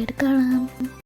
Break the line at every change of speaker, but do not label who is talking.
എടുക്കണം